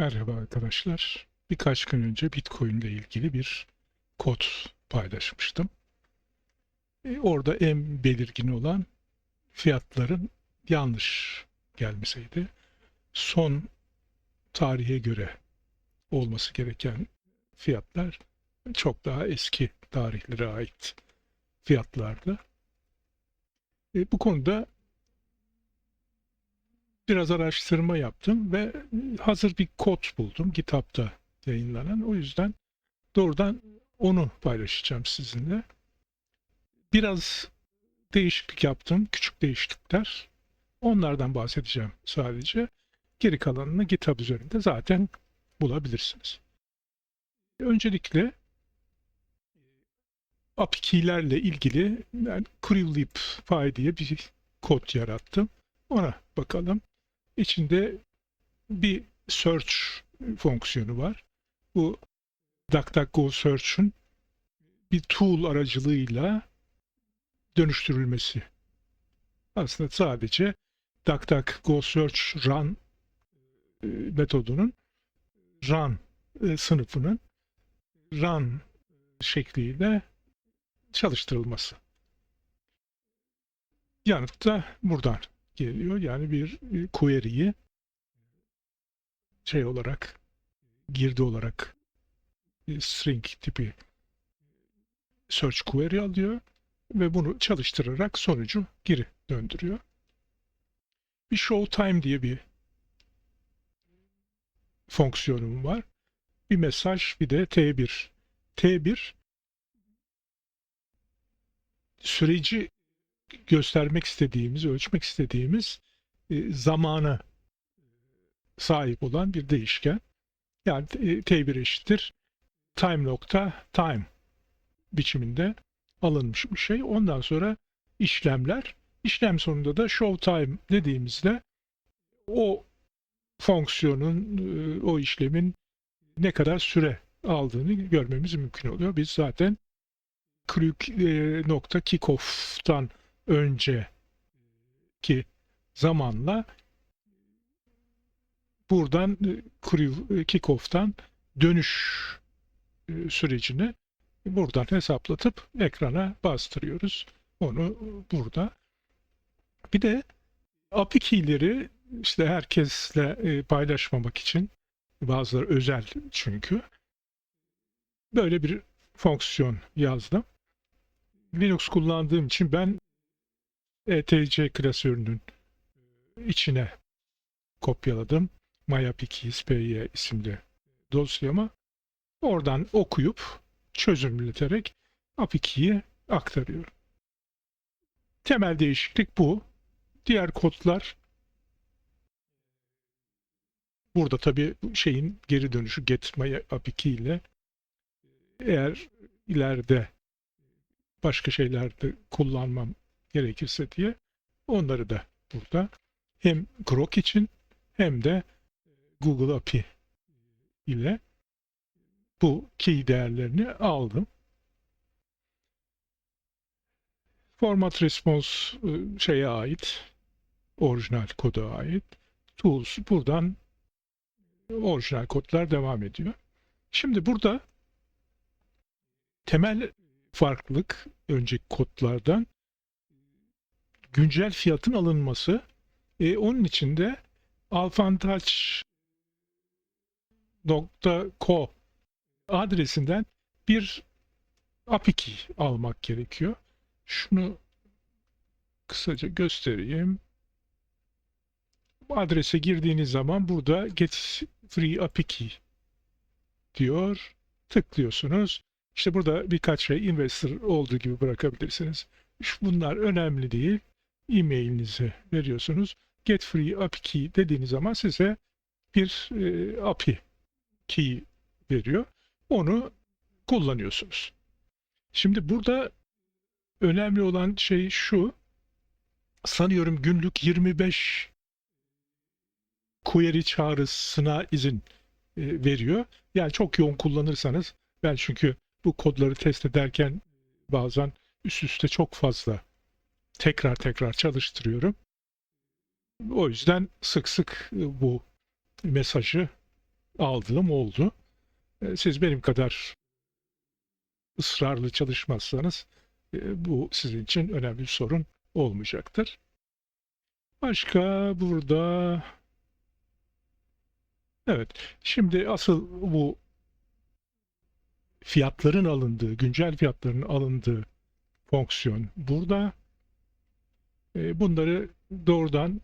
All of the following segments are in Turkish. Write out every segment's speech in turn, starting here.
Merhaba arkadaşlar. Birkaç gün önce Bitcoin ile ilgili bir kod paylaşmıştım. E, orada en belirgin olan fiyatların yanlış gelmeseydi. Son tarihe göre olması gereken fiyatlar çok daha eski tarihlere ait fiyatlardı. E, bu konuda biraz araştırma yaptım ve hazır bir kod buldum GitHub'da yayınlanan. O yüzden doğrudan onu paylaşacağım sizinle. Biraz değişiklik yaptım, küçük değişiklikler. Onlardan bahsedeceğim sadece. Geri kalanını GitHub üzerinde zaten bulabilirsiniz. Öncelikle API key'lerle ilgili ben CrewLeap diye bir kod yarattım. Ona bakalım. İçinde bir search fonksiyonu var. Bu DuckDuckGo Search'ün bir tool aracılığıyla dönüştürülmesi. Aslında sadece DuckDuckGo Search Run e, metodunun run e, sınıfının run şekliyle çalıştırılması. Yanıt da buradan geliyor. Yani bir e, query'yi şey olarak girdi olarak e, string tipi search query alıyor ve bunu çalıştırarak sonucu geri döndürüyor. Bir show time diye bir fonksiyonum var. Bir mesaj bir de T1. T1 süreci göstermek istediğimiz, ölçmek istediğimiz e, zamana sahip olan bir değişken. Yani e, T1 eşittir time nokta time biçiminde alınmış bir şey. Ondan sonra işlemler. İşlem sonunda da show time dediğimizde o fonksiyonun, e, o işlemin ne kadar süre aldığını görmemiz mümkün oluyor. Biz zaten nokta kickoff'tan önceki zamanla buradan crew kickoff'tan dönüş e, sürecini buradan hesaplatıp ekrana bastırıyoruz. Onu burada. Bir de API key'leri işte herkesle e, paylaşmamak için bazıları özel çünkü böyle bir fonksiyon yazdım. Linux kullandığım için ben ETC klasörünün içine kopyaladım. MyAPKeys.py isimli dosyama. Oradan okuyup çözümleterek API aktarıyorum. Temel değişiklik bu. Diğer kodlar burada tabii şeyin geri dönüşü get MyAPK ile eğer ileride başka şeylerde kullanmam gerekirse diye onları da burada hem Grok için hem de Google API ile bu key değerlerini aldım. Format response ıı, şeye ait, orijinal koda ait. Tools buradan orijinal kodlar devam ediyor. Şimdi burada temel farklılık önceki kodlardan güncel fiyatın alınması. E, onun için de alfantaç.co adresinden bir API almak gerekiyor. Şunu kısaca göstereyim. Bu adrese girdiğiniz zaman burada get free API diyor. Tıklıyorsunuz. İşte burada birkaç şey investor olduğu gibi bırakabilirsiniz. Bunlar önemli değil. E-mailinizi veriyorsunuz. Get free API key dediğiniz zaman size bir e, API key veriyor. Onu kullanıyorsunuz. Şimdi burada önemli olan şey şu. Sanıyorum günlük 25 query çağrısına izin e, veriyor. Yani çok yoğun kullanırsanız ben çünkü bu kodları test ederken bazen üst üste çok fazla tekrar tekrar çalıştırıyorum. O yüzden sık sık bu mesajı aldığım oldu. E, Siz benim kadar ısrarlı çalışmazsanız e, bu sizin için önemli bir sorun olmayacaktır. Başka burada evet şimdi asıl bu fiyatların alındığı, güncel fiyatların alındığı fonksiyon burada. E, Bunları doğrudan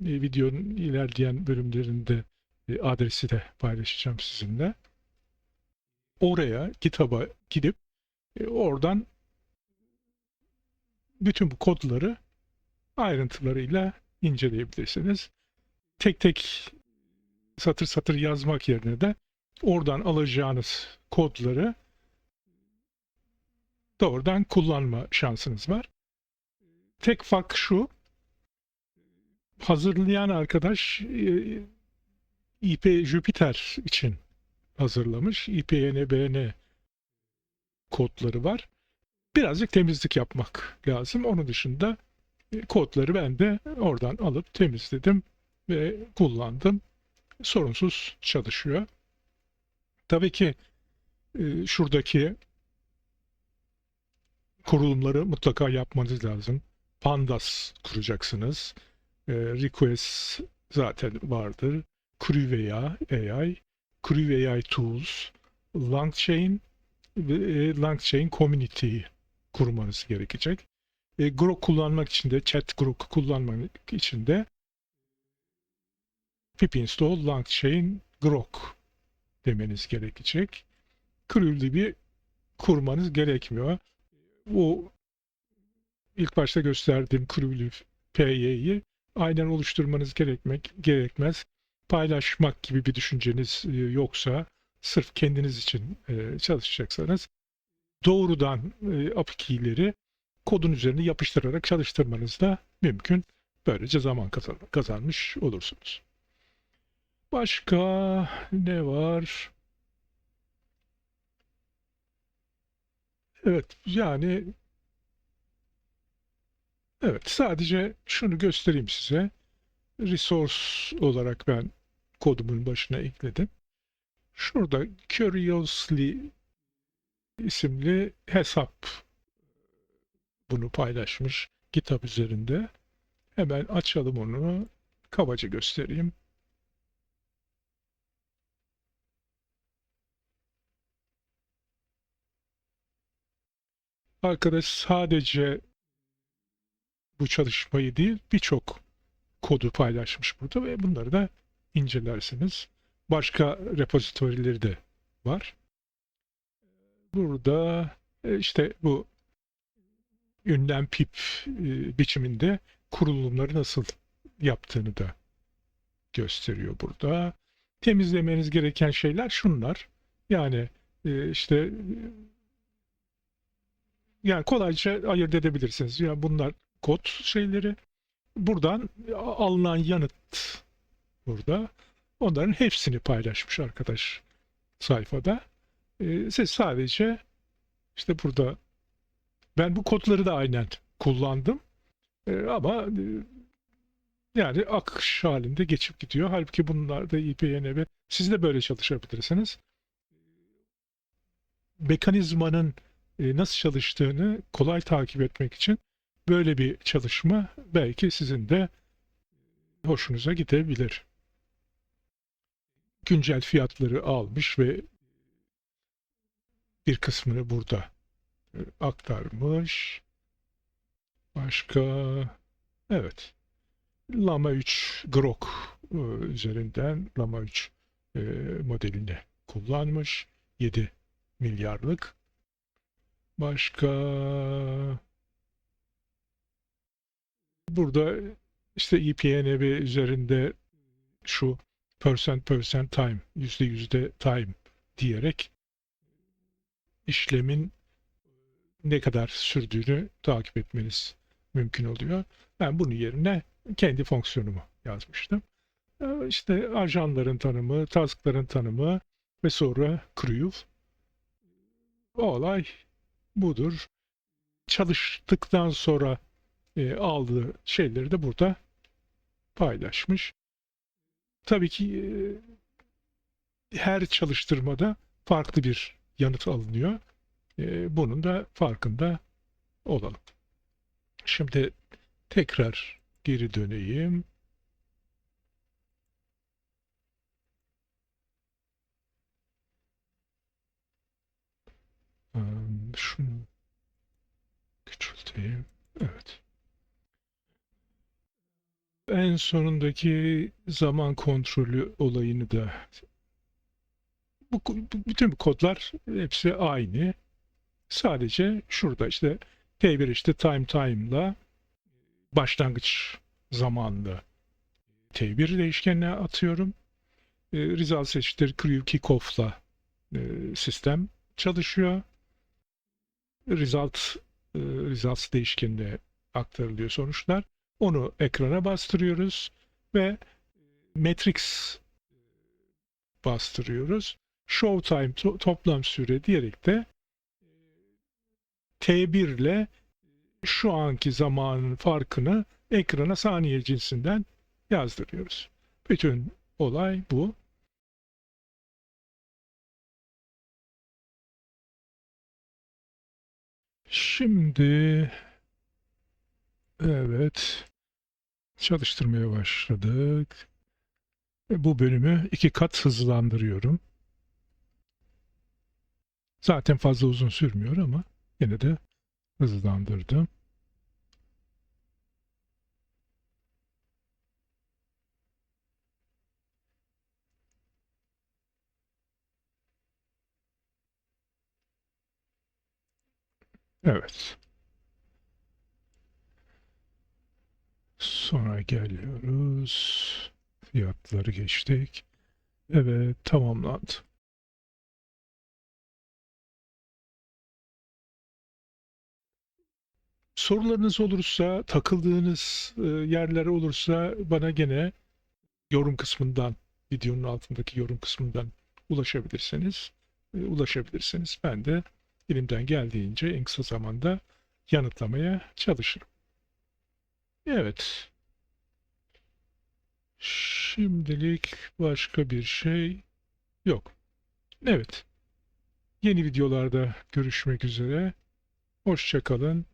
e, videonun ilerleyen bölümlerinde e, adresi de paylaşacağım sizinle. Oraya, kitaba gidip e, oradan bütün bu kodları ayrıntılarıyla inceleyebilirsiniz. Tek tek satır satır yazmak yerine de oradan alacağınız kodları doğrudan kullanma şansınız var. Tek fark şu, hazırlayan arkadaş e, IP Jupyter için hazırlamış. IPNBN kodları var. Birazcık temizlik yapmak lazım. Onun dışında e, kodları ben de oradan alıp temizledim ve kullandım. Sorunsuz çalışıyor. Tabii ki e, şuradaki kurulumları mutlaka yapmanız lazım. Pandas kuracaksınız. E, request zaten vardır. Cruvea AI, Cruvea AI Tools, LangChain ve LangChain Community kurmanız gerekecek. E, Grok kullanmak için de, chat Grok kullanmak için de pip install LangChain Grok demeniz gerekecek. Crudely kurmanız gerekmiyor. O ilk başta gösterdiğim Crudely PY'yi aynen oluşturmanız gerekmek gerekmez. Paylaşmak gibi bir düşünceniz e, yoksa sırf kendiniz için e, çalışacaksanız doğrudan e, API key'leri kodun üzerine yapıştırarak çalıştırmanız da mümkün. Böylece zaman kazan kazanmış olursunuz. Başka ne var? Evet yani evet sadece şunu göstereyim size. Resource olarak ben kodumun başına ekledim. Şurada Curiously isimli hesap bunu paylaşmış kitap üzerinde. Hemen açalım onu. Kabaca göstereyim. Arkadaş sadece bu çalışmayı değil birçok kodu paylaşmış burada ve bunları da incelersiniz. Başka repozitorileri de var. Burada e, işte bu ünlem pip e, biçiminde kurulumları nasıl yaptığını da gösteriyor burada. Temizlemeniz gereken şeyler şunlar. Yani e, işte yani kolayca ayırt edebilirsiniz. Yani bunlar kod şeyleri. Buradan alınan yanıt burada. Onların hepsini paylaşmış arkadaş sayfada. Ee, siz sadece işte burada ben bu kodları da aynen kullandım. Ee, ama e, yani akış halinde geçip gidiyor. Halbuki bunlar da IPNB. Siz de böyle çalışabilirsiniz. Mekanizmanın e, nasıl çalıştığını kolay takip etmek için böyle bir çalışma belki sizin de hoşunuza gidebilir. Güncel fiyatları almış ve bir kısmını burada e, aktarmış. Başka evet Lama 3 Grok e, üzerinden Lama 3 modelini kullanmış. 7 milyarlık Başka burada işte EPNB üzerinde şu percent percent time yüzde yüzde time diyerek işlemin ne kadar sürdüğünü takip etmeniz mümkün oluyor. Ben bunun yerine kendi fonksiyonumu yazmıştım. İşte ajanların tanımı, taskların tanımı ve sonra crew. O olay budur. Çalıştıktan sonra e, aldığı şeyleri de burada paylaşmış. Tabii ki e, her çalıştırmada farklı bir yanıt alınıyor. E, bunun da farkında olalım. Şimdi tekrar geri döneyim. Şunu küçülteyim. Evet. En sonundaki zaman kontrolü olayını da bu, bütün bu kodlar hepsi aynı. Sadece şurada işte T1 işte time time'la başlangıç zamanlı T1 değişkenine atıyorum. E, results eşittir crew kickoff'la e, sistem çalışıyor. Result e, results değişkenine aktarılıyor sonuçlar. Onu ekrana bastırıyoruz ve matrix bastırıyoruz. Show time to- toplam süre diyerek de T1 ile şu anki zamanın farkını ekrana saniye cinsinden yazdırıyoruz. Bütün olay bu. Şimdi evet çalıştırmaya başladık. Ve Bu bölümü iki kat hızlandırıyorum. Zaten fazla uzun sürmüyor ama yine de hızlandırdım. Evet. Sonra geliyoruz. Fiyatları geçtik. Evet, tamamlandı. Sorularınız olursa, takıldığınız e, yerler olursa bana gene yorum kısmından, videonun altındaki yorum kısmından ulaşabilirsiniz. E, Ulaşabilirsiniz. Ben de elimden geldiğince en kısa zamanda yanıtlamaya çalışırım. Evet. Şimdilik başka bir şey yok. Evet. Yeni videolarda görüşmek üzere. Hoşça kalın.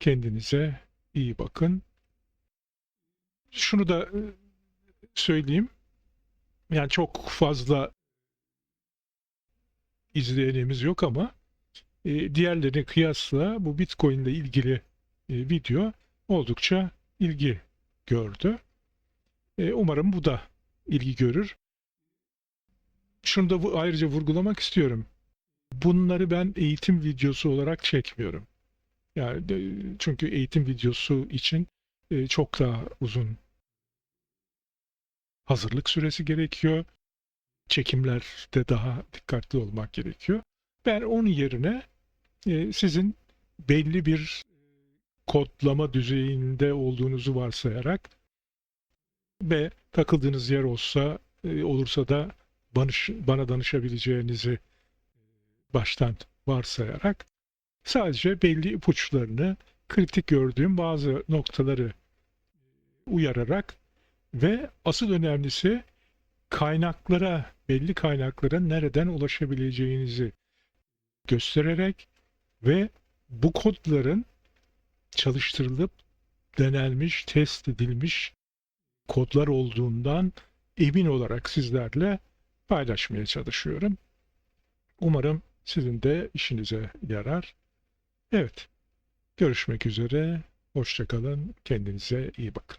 Kendinize iyi bakın. Şunu da e, söyleyeyim. Yani çok fazla izleyenimiz yok ama e, diğerlerine kıyasla bu Bitcoin ile ilgili e, video oldukça ilgi gördü. E, umarım bu da ilgi görür. Şunu da ayrıca vurgulamak istiyorum. Bunları ben eğitim videosu olarak çekmiyorum. Yani de- çünkü eğitim videosu için e, çok daha uzun hazırlık süresi gerekiyor. Çekimlerde daha dikkatli olmak gerekiyor. Ben onun yerine e, sizin belli bir kodlama düzeyinde olduğunuzu varsayarak ve takıldığınız yer olsa e, olursa da danış, bana danışabileceğinizi baştan varsayarak sadece belli ipuçlarını kritik gördüğüm bazı noktaları uyararak ve asıl önemlisi kaynaklara, belli kaynaklara nereden ulaşabileceğinizi göstererek ve bu kodların çalıştırılıp denenmiş, test edilmiş kodlar olduğundan emin olarak sizlerle paylaşmaya çalışıyorum. Umarım sizin de işinize yarar. Evet, görüşmek üzere. Hoşçakalın. Kendinize iyi bakın.